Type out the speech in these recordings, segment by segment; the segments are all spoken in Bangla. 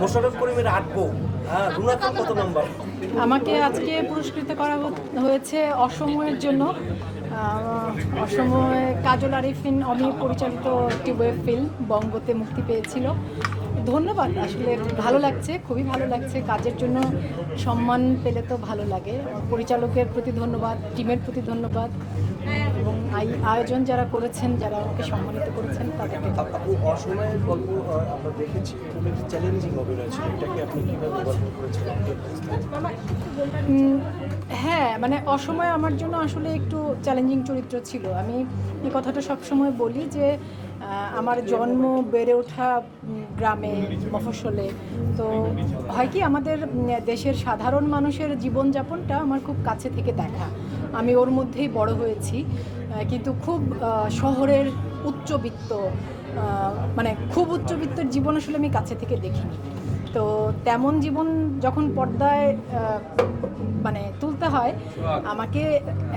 মোশাররফ করিমের আট বউ। হ্যাঁ কত আমাকে আজকে পুরস্কৃত করা হয়েছে অসময়ের জন্য। অসময়ে কাজল আরিফিন অমি পরিচালিত একটি ওয়েব ফিল্ম বঙ্গতে মুক্তি পেয়েছিল। ধন্যবাদ। আসলে ভালো লাগছে খুবই ভালো লাগছে। কাজের জন্য সম্মান পেলে তো ভালো লাগে। পরিচালকের প্রতি ধন্যবাদ টিমের প্রতি ধন্যবাদ। এবং আই- আয়োজন যারা করেছেন যারা আমাকে সম্মানিত করেছেন তাদেরকে আপু অসময়ের গল্প আমরা দেখেছি খুব একটি চ্যালেঞ্জিং অভিনয় ছিল। এটাকে আপনি কীভাবে গল্প করেছিলেন? হ্যাঁ মানে অসময় আমার জন্য আসলে একটু চ্যালেঞ্জিং চরিত্র ছিল। আমি এই কথাটা সবসময় বলি যে আমার জন্ম বেড়ে ওঠা গ্রামে, মফস্বলে। তো হয় কি আমাদের দেশের সাধারণ মানুষের জীবনযাপনটা আমার খুব কাছে থেকে দেখা। আমি ওর মধ্যেই বড় হয়েছি কিন্তু খুব শহরের উচ্চবিত্ত মানে খুব উচ্চবিত্তের জীবন আসলে আমি কাছে থেকে দেখিনি। তো তেমন জীবন যখন পর্দায় মানে তুলতে হয়, আমাকে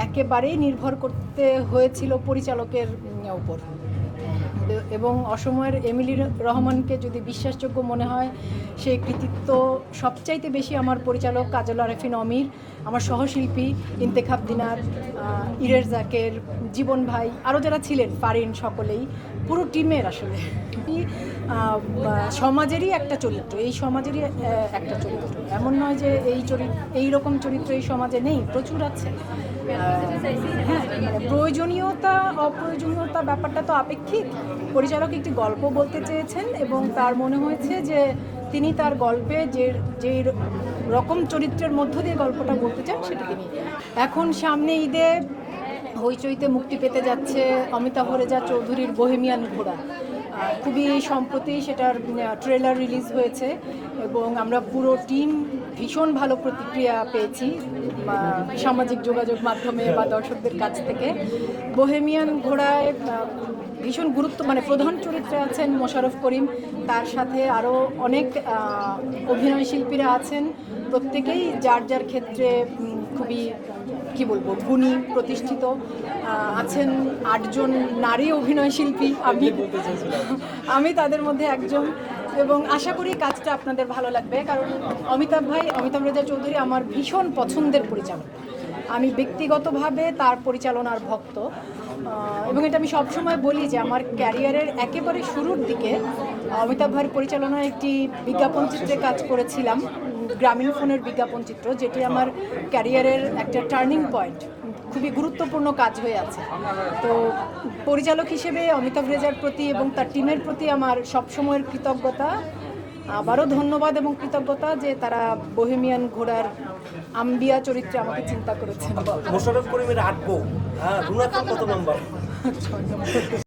একেবারেই নির্ভর করতে হয়েছিল পরিচালকের উপর। এবং অসময়ের এমিলি রহমানকে যদি বিশ্বাসযোগ্য মনে হয় সেই কৃতিত্ব সবচাইতে বেশি আমার পরিচালক কাজল আরেফিন অমির, আমার সহশিল্পী ইন্তেখাব দিনার ইরের জাকের, জীবন ভাই আরও যারা ছিলেন পারেন সকলেই, পুরো টিমের আসলে। সমাজেরই একটা চরিত্র, এই সমাজেরই একটা চরিত্র। এমন নয় যে এই চরিত্র এই রকম চরিত্র এই সমাজে নেই, প্রচুর আছে। হ্যাঁ প্রয়োজনীয়তা, অপ্রয়োজনীয়তা ব্যাপারটা তো আপেক্ষিক। পরিচালক একটি গল্প বলতে চেয়েছেন এবং তার মনে হয়েছে যে তিনি তার গল্পে যে যে রকম চরিত্রের মধ্য দিয়ে গল্পটা বলতে চান, সেটা তিনি এখন সামনে ঈদে হইচইতে মুক্তি পেতে যাচ্ছে অমিতাভ রেজা চৌধুরীর বোহেমিয়ান ঘোড়া। খুবই সম্প্রতি সেটার ট্রেলার রিলিজ হয়েছে এবং আমরা পুরো টিম ভীষণ ভালো প্রতিক্রিয়া পেয়েছি সামাজিক যোগাযোগ মাধ্যমে বা দর্শকদের কাছ থেকে। বোহেমিয়ান ঘোড়ায় ভীষণ গুরুত্ব মানে প্রধান চরিত্রে আছেন মোশাররফ করিম। তার সাথে আরও অনেক অভিনয় শিল্পীরা আছেন। প্রত্যেকেই যার যার ক্ষেত্রে খুবই, কি বলব, গুণী, প্রতিষ্ঠিত আছেন আটজন নারী অভিনয় শিল্পী। আমি আমি তাদের মধ্যে একজন। এবং আশা করি কাজটা আপনাদের ভালো লাগবে। কারণ অমিতাভ ভাই, অমিতাভ রেজা চৌধুরী আমার ভীষণ পছন্দের পরিচালক। আমি ব্যক্তিগতভাবে তার পরিচালনার ভক্ত। এবং এটা আমি সবসময় বলি যে আমার ক্যারিয়ারের একেবারে শুরুর দিকে অমিতাভ ভাইয়ের পরিচালনায় একটি বিজ্ঞাপন চিত্রে কাজ করেছিলাম, গ্রামীণ ফোনের বিজ্ঞাপন চিত্র, যেটি আমার ক্যারিয়ারের একটা টার্নিং পয়েন্ট, খুবই গুরুত্বপূর্ণ কাজ হয়ে আছে। তো পরিচালক হিসেবে অমিতাভ রেজার প্রতি এবং তার টিমের প্রতি আমার সবসময়ের কৃতজ্ঞতা আবারও ধন্যবাদ এবং কৃতজ্ঞতা যে তারা বহেমিয়ান ঘোড়ার আম্বিয়া চরিত্রে আমাকে চিন্তা করেছেন। মোশারফ করিমের আট বউ। হ্যাঁ কত নম্বর?